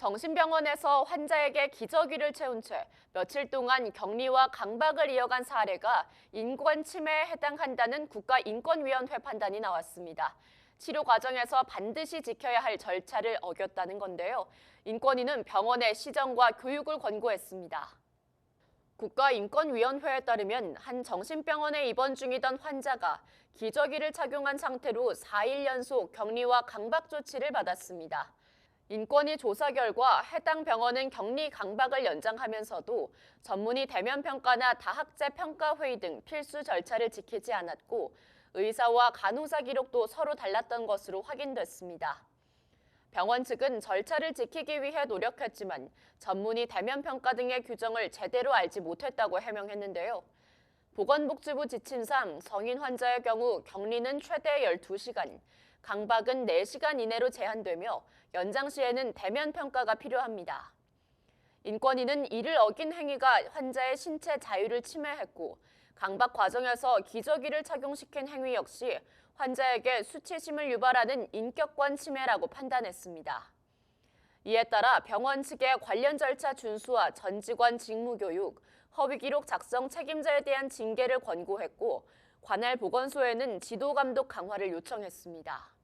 정신병원에서 환자에게 기저귀를 채운 채 며칠 동안 격리와 강박을 이어간 사례가 인권 침해에 해당한다는 국가인권위원회 판단이 나왔습니다. 치료 과정에서 반드시 지켜야 할 절차를 어겼다는 건데요. 인권위는 병원의 시정과 교육을 권고했습니다. 국가인권위원회에 따르면 한 정신병원에 입원 중이던 환자가 기저귀를 착용한 상태로 4일 연속 격리와 강박 조치를 받았습니다. 인권위 조사 결과 해당 병원은 격리 강박을 연장하면서도 전문의 대면 평가나 다학제 평가 회의 등 필수 절차를 지키지 않았고 의사와 간호사 기록도 서로 달랐던 것으로 확인됐습니다. 병원 측은 절차를 지키기 위해 노력했지만 전문의 대면 평가 등의 규정을 제대로 알지 못했다고 해명했는데요. 보건복지부 지침상 성인 환자의 경우 격리는 최대 12시간, 강박은 4시간 이내로 제한되며 연장 시에는 대면 평가가 필요합니다. 인권위는 이를 어긴 행위가 환자의 신체 자유를 침해했고 강박 과정에서 기저귀를 착용시킨 행위 역시 환자에게 수치심을 유발하는 인격권 침해라고 판단했습니다. 이에 따라 병원 측의 관련 절차 준수와 전 직원 직무 교육, 허위 기록 작성 책임자에 대한 징계를 권고했고 관할 보건소에는 지도 감독 강화를 요청했습니다.